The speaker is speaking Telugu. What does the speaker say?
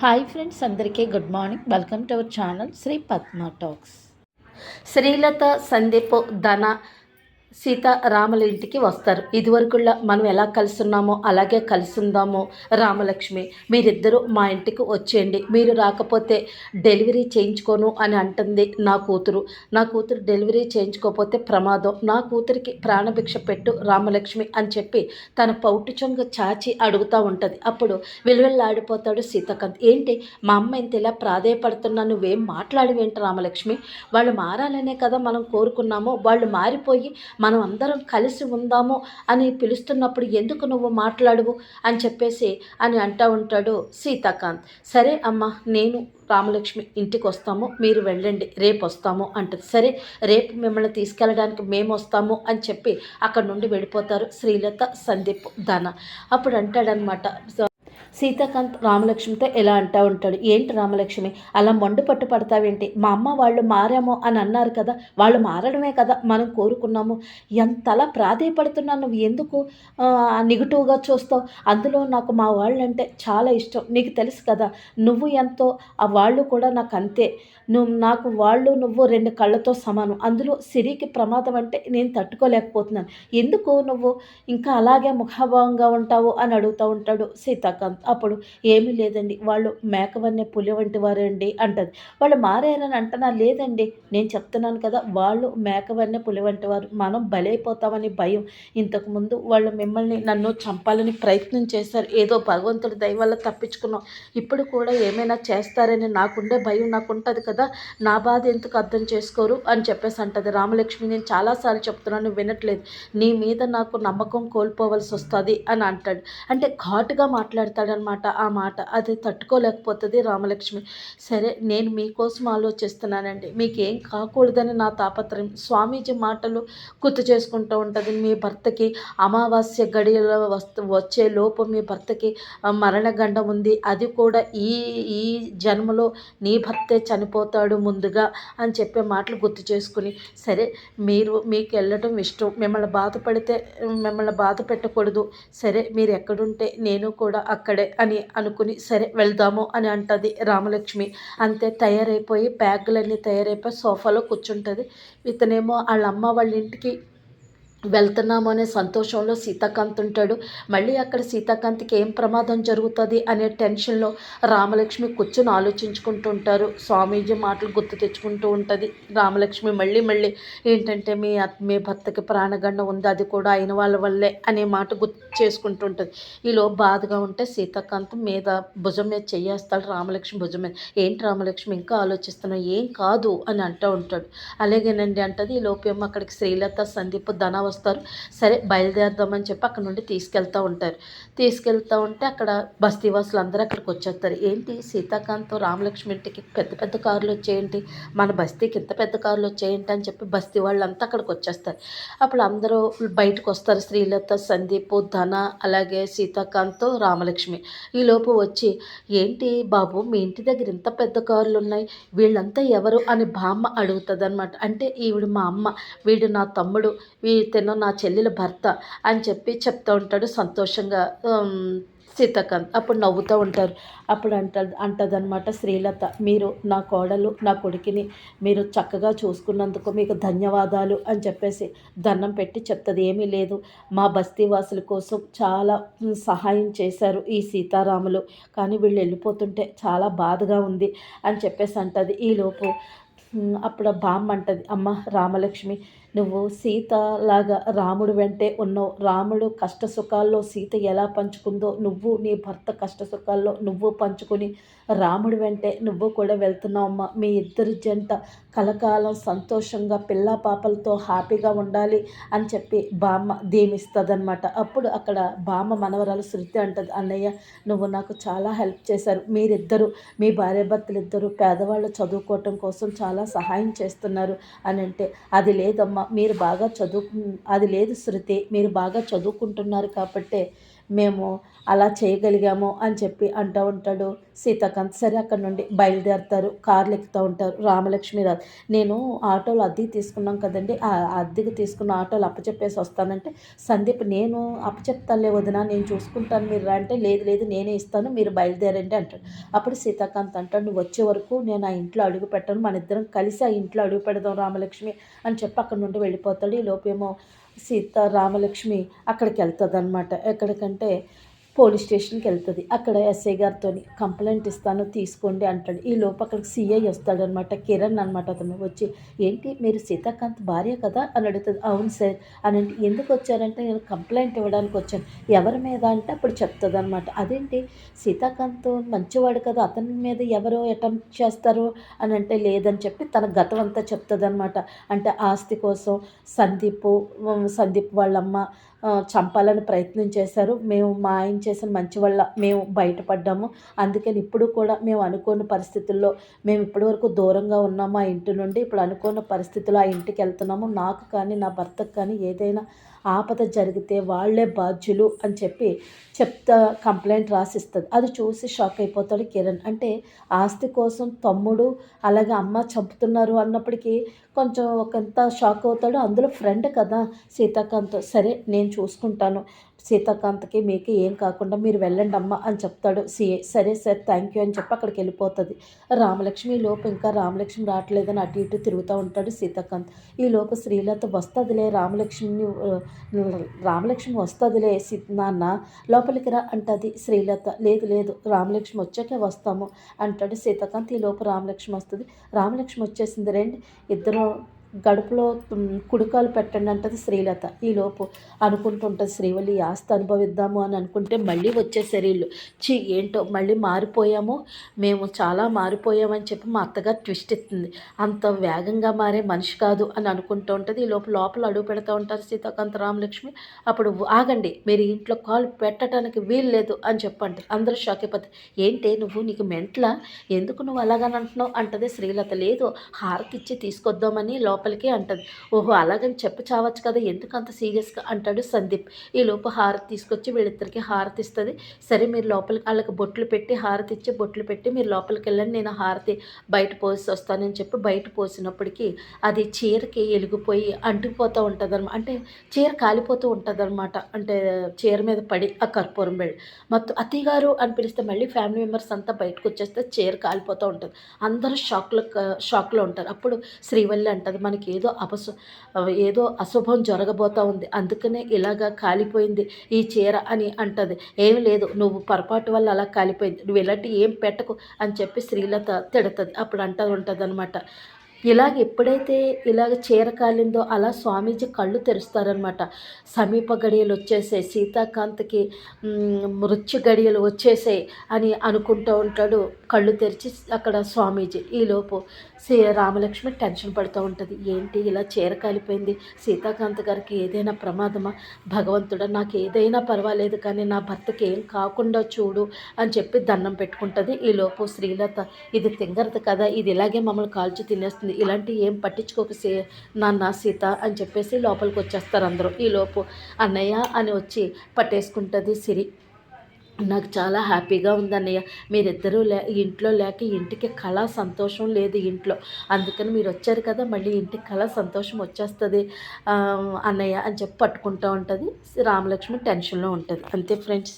హాయ్ ఫ్రెండ్స్ అందరికీ good morning welcome to our channel Sri Padma talks Srilatha Sandeep ధన సీత రాముల ఇంటికి వస్తారు. ఇదివరకులా మనం ఎలా కలిసి ఉన్నామో అలాగే కలిసి రామలక్ష్మి మీరిద్దరూ మా ఇంటికి వచ్చేయండి. మీరు రాకపోతే డెలివరీ చేయించుకోను అని అంటుంది నా కూతురు. నా కూతురు డెలివరీ చేయించుకోకపోతే ప్రమాదం. నా కూతురికి ప్రాణభిక్ష పెట్టు రామలక్ష్మి అని చెప్పి తన పౌటు చొంగ చాచి అడుగుతూ ఉంటుంది. అప్పుడు విలువెల్లాడిపోతాడు సీతాకాంత్. ఏంటి? మా అమ్మ ఇంత ఇలా ప్రాధేయపడుతున్నా నువ్వేం మాట్లాడవేంటి రామలక్ష్మి? వాళ్ళు మారాలనే కదా మనం కోరుకున్నామో వాళ్ళు మారిపోయి మనం అందరం కలిసి ఉందాము అని పిలుస్తున్నప్పుడు ఎందుకు నువ్వు మాట్లాడువు అని చెప్పేసి అని అంటూ ఉంటాడు సీతాకాంత్. సరే అమ్మ నేను రామలక్ష్మి ఇంటికి వస్తాము మీరు వెళ్ళండి రేపు వస్తాము అంటుంది. సరే రేపు మిమ్మల్ని తీసుకెళ్ళడానికి మేము వస్తాము అని చెప్పి అక్కడ నుండి వెళ్ళిపోతారు శ్రీలత సందీప్ ధన. అప్పుడు అంటాడనమాట సీతాకాంత్ రామలక్ష్మితో ఎలా అంటా ఉంటాడు? ఏంటి రామలక్ష్మి? అలా మొండు పట్టు పడతావేంటి? మా అమ్మ వాళ్ళు మారామో అని అన్నారు కదా వాళ్ళు మారడమే కదా మనం కోరుకున్నాము. ఎంతలా ప్రాధేయపడుతున్నా నువ్వు? ఎందుకు నెగిటివ్గా చూస్తావు? అందులో నాకు మా వాళ్ళంటే చాలా ఇష్టం. నీకు తెలుసు కదా నువ్వు ఎంతో ఆ వాళ్ళు కూడా నాకు అంతే. నువ్వు నాకు వాళ్ళు నువ్వు రెండు కళ్ళతో సమానం. అందులో సిరికి ప్రమాదం అంటే నేను తట్టుకోలేకపోతున్నాను. ఎందుకు నువ్వు ఇంకా అలాగే ముఖాభావంగా ఉంటావు అని అడుగుతూ ఉంటాడు సీతాకాంత్. అప్పుడు ఏమీ లేదండి. వాళ్ళు మేకవన్నే పులి వంటి వారండి అంటది. వాళ్ళు మారారని అంటున్నా లేదండి. నేను చెప్తున్నాను కదా వాళ్ళు మేకవన్నే పులి వంటి వారు. మనం బలైపోతామని భయం. ఇంతకుముందు వాళ్ళు మిమ్మల్ని నన్ను చంపాలని ప్రయత్నం చేశారు. ఏదో భగవంతుడి దయ వల్ల తప్పించుకున్నాం. ఇప్పుడు కూడా ఏమైనా చేస్తారని నాకుండే భయం నాకు ఉంటుంది కదా నా బాధ ఎందుకు అర్థం చేసుకోరు అని చెప్పేసి అంటది. రామలక్ష్మి నేను చాలాసార్లు చెప్తున్నాను వినట్లేదు. నీ మీద నాకు నమ్మకం కోల్పోవలసి వస్తుంది అని అంటాడు అంటే ఘాటుగా మాట్లాడతాడు అన్నమాట ఆ మాట. అది తట్టుకోలేకపోతుంది రామలక్ష్మి. సరే నేను మీకోసం ఆలోచిస్తున్నానండి. మీకేం కాకూడదని నా తాపత్రయం. స్వామీజీ మాటలు గుర్తు చేసుకుంటూ ఉంటుంది. మీ భర్తకి అమావాస్య గడియలో వస్తు వచ్చే లోపు మీ భర్తకి మరణగండం ఉంది. అది కూడా ఈ ఈ జన్మలో నీ భర్తే చనిపోతాడు ముందుగా అని చెప్పే మాటలు గుర్తు చేసుకుని సరే మీరు మీకు వెళ్ళడం ఇష్టం. మిమ్మల్ని బాధపడితే మిమ్మల్ని బాధ పెట్టకూడదు. సరే మీరు ఎక్కడుంటే నేను కూడా అక్కడే అని అనుకుని సరే వెళ్దాము అని అంటుంది రామలక్ష్మి. అంతే తయారైపోయి బ్యాగులన్నీ తయారైపోయి సోఫాలో కూర్చుంటుంది. ఇతనేమో వాళ్ళ అమ్మ వాళ్ళ ఇంటికి వెళ్తున్నాము అనే సంతోషంలో సీతాకాంత్ ఉంటాడు. మళ్ళీ అక్కడ సీతాకాంత్కి ఏం ప్రమాదం జరుగుతుంది అనే టెన్షన్లో రామలక్ష్మి కూర్చొని ఆలోచించుకుంటూ ఉంటారు స్వామీజీ మాటలు గుర్తు తెచ్చుకుంటూ ఉంటుంది. రామలక్ష్మి మళ్ళీ మళ్ళీ ఏంటంటే మీ మీ భర్తకి ప్రాణగండ ఉంది అది కూడా అయిన వాళ్ళ వల్లే అనే మాట గుర్తు చేసుకుంటూ ఉంటుంది ఈలో బాధగా ఉంటే సీతాకాంత్ మీద భుజం మీద చెయ్యేస్తాడు రామలక్ష్మి భుజం మీద. ఏంటి రామలక్ష్మి ఇంకా ఆలోచిస్తున్నావు? ఏం కాదు అని అంటూ ఉంటాడు. అలాగేనండి అంటది. ఈ లోపేమో అక్కడికి శ్రీలత సందీప్ ధన వస్తారు. సరే బయలుదేరదామని చెప్పి అక్కడ నుండి తీసుకెళ్తూ ఉంటారు. తీసుకెళ్తూ ఉంటే అక్కడ బస్తీవాసులు అందరూ అక్కడికి వచ్చేస్తారు. ఏంటి? సీతాకాంత్ రామలక్ష్మి ఇంటికి పెద్ద పెద్ద కార్లు వచ్చేయండి. మన బస్తీకి ఇంత పెద్ద కార్లు వచ్చేయండి అని చెప్పి బస్తీ వాళ్ళంతా అక్కడికి వచ్చేస్తారు. అప్పుడు అందరూ బయటకు వస్తారు. శ్రీలత సందీప్ ధన అలాగే సీతాకాంత్ రామలక్ష్మి. ఈలోపు వచ్చి ఏంటి బాబు మీ ఇంటి దగ్గర ఇంత పెద్ద కార్లు ఉన్నాయి? వీళ్ళంతా ఎవరు? అని బామ్మ అడుగుతుంది అనమాట అంటే ఈవిడ మా అమ్మ వీడు నా తమ్ముడు ఇతను నా చెల్లెల భర్త అని చెప్పి చెప్తూ ఉంటాడు సంతోషంగా. సీతాకాంత్ అప్పుడు నవ్వుతూ ఉంటారు. అప్పుడు అంట అంటదనమాట శ్రీలత మీరు నా కోడలు నా కొడుకుని మీరు చక్కగా చూసుకున్నందుకు మీకు ధన్యవాదాలు అని చెప్పేసి దండం పెట్టి చెప్తుంది. ఏమీ లేదు. మా బస్తీ వాసుల కోసం చాలా సహాయం చేశారు ఈ సీతారాములు. కానీ వీళ్ళు వెళ్ళిపోతుంటే చాలా బాధగా ఉంది అని చెప్పేసి అంటది. ఈలోపు అప్పుడు బామ్మ అంటది అమ్మ రామలక్ష్మి నువ్వు సీత లాగా రాముడు వెంటే ఉన్నావు. రాముడు కష్ట సుఖాల్లో సీత ఎలా పంచుకుందో నువ్వు నీ భర్త కష్ట సుఖాల్లో నువ్వు పంచుకొని రాముడు వెంటే నువ్వు కూడా వెళ్తున్నావు అమ్మ. మీ ఇద్దరు జంట కలకాలం సంతోషంగా పిల్ల పాపలతో హ్యాపీగా ఉండాలి అని చెప్పి బామ్మ దీమిస్తుందనమాట అప్పుడు అక్కడ బామ్మ మనవరాలు శృతి అంటది అన్నయ్య నువ్వు నాకు చాలా హెల్ప్ చేశారు. మీరిద్దరు మీ భార్యాభర్తలు ఇద్దరు పేదవాళ్ళు చదువుకోవటం కోసం చాలా సహాయం చేస్తున్నారు అని అంటే అది లేదమ్మా మీరు బాగా చదువు అది లేదు శృతి మీరు బాగా చదువుకుంటున్నారు కాబట్టే మేము అలా చేయగలిగాము అని చెప్పి అంటూ ఉంటాడు. సీతాకాంత్ సరే అక్కడ నుండి బయలుదేరుతారు. కార్లు ఎక్కుతూ ఉంటారు. రామలక్ష్మిరాజు నేను ఆటోలు అద్దెకి తీసుకున్నాం కదండి. ఆ అద్దెకి తీసుకున్న ఆటోలు అప్పచెప్పేసి వస్తానంటే సందీప్ నేను అప్పచెప్తానులే వదిన నేను చూసుకుంటాను మీరు అంటే లేదు లేదు నేనే ఇస్తాను మీరు బయలుదేరండి అంటాడు. అప్పుడు సీతాకాంత్ అంటాడు నువ్వు వచ్చే వరకు నేను ఆ ఇంట్లో అడుగు పెట్టాను. మన ఇద్దరం కలిసి ఆ ఇంట్లో అడుగు పెడదాం రామలక్ష్మి అని చెప్పి అక్కడ నుండి వెళ్ళిపోతాడు. ఈ లోపేమో సీత రామలక్ష్మి అక్కడికి వెళ్తుంది అనమాట ఎక్కడికంటే పోలీస్ స్టేషన్కి వెళ్తుంది. అక్కడ ఎస్ఐ గారితో కంప్లైంట్ ఇస్తాను తీసుకోండి అంటాడు. ఈ లోపు అక్కడికి సీఐ వస్తాడనమాట. కిరణ్ అనమాట అతను వచ్చి ఏంటి మీరు సీతాకాంత్ భార్య కదా? అని అడుగుతుంది. అవును సార్. అని అంటే ఎందుకు వచ్చారంటే నేను కంప్లైంట్ ఇవ్వడానికి వచ్చాను. ఎవరి మీద అంటే అప్పుడు చెప్తుంది అనమాట అదేంటి సీతాకాంత్ మంచివాడు కదా అతని మీద ఎవరు అటెంప్ట్ చేస్తారు? అని అంటే లేదని చెప్పి తన గతం అంతా చెప్తుంది అనమాట అంటే ఆస్తి కోసం సందీప్ సందీప్ వాళ్ళమ్మ చంపాలని ప్రయత్నం చేశారు. మేము మా ఆయన చేసిన మంచి వల్ల మేము బయటపడ్డాము. అందుకని ఇప్పుడు కూడా మేము అనుకోని పరిస్థితుల్లో మేము ఇప్పటివరకు దూరంగా ఉన్నాము ఆ ఇంటి నుండి. ఇప్పుడు అనుకోని పరిస్థితుల్లో ఆ ఇంటికి వెళ్తున్నాము. నాకు కానీ నా భర్తకు కానీ ఏదైనా ఆపద జరిగితే వాళ్ళే బాధ్యులు అని చెప్పి చెప్తా కంప్లైంట్ రాసిస్తుంది. అది చూసి షాక్ అయిపోతాడు కిరణ్. అంటే ఆస్తి కోసం తమ్ముడు అలాగే అమ్మ చంపుతున్నారు అన్నప్పటికీ కొంచెం ఒకంత షాక్ అవుతాడు. అందులో ఫ్రెండ్ కదా సీతాకాంత్. సరే నేను చూసుకుంటాను. సీతాకాంత్కి మీకు ఏం కాకుండా మీరు వెళ్ళండి అమ్మ అని చెప్తాడు సిఏ. సరే సార్ థ్యాంక్ యూ అని చెప్పి అక్కడికి వెళ్ళిపోతుంది. రామలక్ష్మి లోపు ఇంకా రామలక్ష్మి రావట్లేదని అటు ఇటు తిరుగుతూ ఉంటాడు సీతాకాంత్. ఈ లోపు శ్రీలత వస్తుందిలే రామలక్ష్మిని రామలక్ష్మి వస్తుందిలే నాన్న లోపలికి రా అంటది శ్రీలత. లేదు లేదు రామలక్ష్మి వచ్చాకే వస్తాము అంటాడు సీతాకాంత్. ఈ లోపు రామలక్ష్మి వస్తుంది. రామలక్ష్మి వచ్చేసింది రండి ఇద్దరు గడుపులో కుడికాలు పెట్టండి అంటది శ్రీలత. ఈలోపు అనుకుంటుంటుంది శ్రీవల్లి ఆస్తి అనుభవిద్దాము అని అనుకుంటే మళ్ళీ వచ్చే శరీళ్ళు చీ ఏంటో మళ్ళీ మారిపోయాము. మేము చాలా మారిపోయామని చెప్పి మా అత్తగారు ట్విస్ట్ ఇస్తుంది అంత వేగంగా మారే మనిషి కాదు అని అనుకుంటూ ఉంటుంది ఈ లోపల లోపల అడుగు పెడతా ఉంటారు సీతాకాంత రామలక్ష్మి. అప్పుడు ఆగండి మీరు ఇంట్లో కాలు పెట్టడానికి వీలు లేదు అని చెప్పండి. అందరూ షాక్ అయిపోతారు. ఏంటి నువ్వు నీకు మెంట్ల? ఎందుకు నువ్వు అలాగని అంటున్నావు? అంటది శ్రీలత. లేదు హారతిచ్చి తీసుకొద్దామని లోపల లోపలికి అంటది. ఓహో అలాగని చెప్పి చావచ్చు కదా ఎందుకు అంత సీరియస్గా అంటాడు సందీప్. ఈ లోపు హారతి తీసుకొచ్చి వీళ్ళిద్దరికి హారతి ఇస్తుంది. సరే మీరు లోపలికి వాళ్ళకి బొట్లు పెట్టి హారతి ఇచ్చి బొట్లు పెట్టి మీరు లోపలికి వెళ్ళండి నేను హారతి బయట పోసి వస్తానని చెప్పి బయట పోసినప్పటికీ అది చీరకి ఎలిగిపోయి అంటుకుపోతూ ఉంటుంది అనమాట అంటే చీర కాలిపోతూ ఉంటుంది అనమాట అంటే చీర మీద పడి ఆ కర్పూరం వెళ్ళి. మొత్తం అతిగారు అని పిలిస్తే మళ్ళీ ఫ్యామిలీ మెంబర్స్ అంతా బయటకు వచ్చేస్తే చీర కాలిపోతూ ఉంటుంది. అందరూ షాక్లో షాక్లో ఉంటారు. అప్పుడు శ్రీవల్లి అంటది మనకి ఏదో అపశు ఏదో అశుభం జరగబోతా ఉంది. అందుకనే ఇలాగా కాలిపోయింది ఈ చీర అని అంటది. ఏం లేదు నువ్వు పొరపాటు వల్ల అలా కాలిపోయింది. నువ్వు ఇలాంటి ఏం పెట్టకు అని చెప్పి శ్రీలత తిడుతుంది. అప్పుడు అంటూ ఉంటుంది అనమాట ఇలాగ ఎప్పుడైతే ఇలాగ చీర కాలిందో అలా స్వామీజీ కళ్ళు తెరుస్తారనమాట సమీప గడియలు వచ్చేసాయి సీతాకాంత్కి మృత్యు గడియలు వచ్చేసాయి అని అనుకుంటూ ఉంటాడు. కళ్ళు తెరిచి అక్కడ స్వామీజీ. ఈలోపు శ్రీ రామలక్ష్మి టెన్షన్ పడుతూ ఉంటుంది. ఏంటి ఇలా చీర కాలిపోయింది? సీతాకాంత్ గారికి ఏదైనా ప్రమాదమా? భగవంతుడా నాకు ఏదైనా పర్వాలేదు కానీ నా భర్తకి ఏం కాకుండా చూడు అని చెప్పి దండం పెట్టుకుంటుంది. ఈలోపు శ్రీలత ఇది తింగరదు కదా ఇది ఇలాగే మమ్మల్ని కాల్చి తినేస్తుంది. ఇలాంటి ఏం పట్టించుకోక సీ నాన్న సీత అని చెప్పేసి లోపలికి వచ్చేస్తారు అందరూ. ఈలోపు అన్నయ్య అని వచ్చి పట్టేసుకుంటుంది సిరి. నాకు చాలా హ్యాపీగా ఉందన్నయ్య మీరిద్దరూ లే ఇంట్లో లేక ఇంటికి కళ సంతోషం లేదు ఇంట్లో. అందుకని మీరు వచ్చారు కదా మళ్ళీ ఇంటికి కళ సంతోషం వచ్చేస్తుంది అన్నయ్య అని చెప్పి పట్టుకుంటూ ఉంటుంది. రామలక్ష్మి టెన్షన్లో ఉంటుంది. అంతే ఫ్రెండ్స్.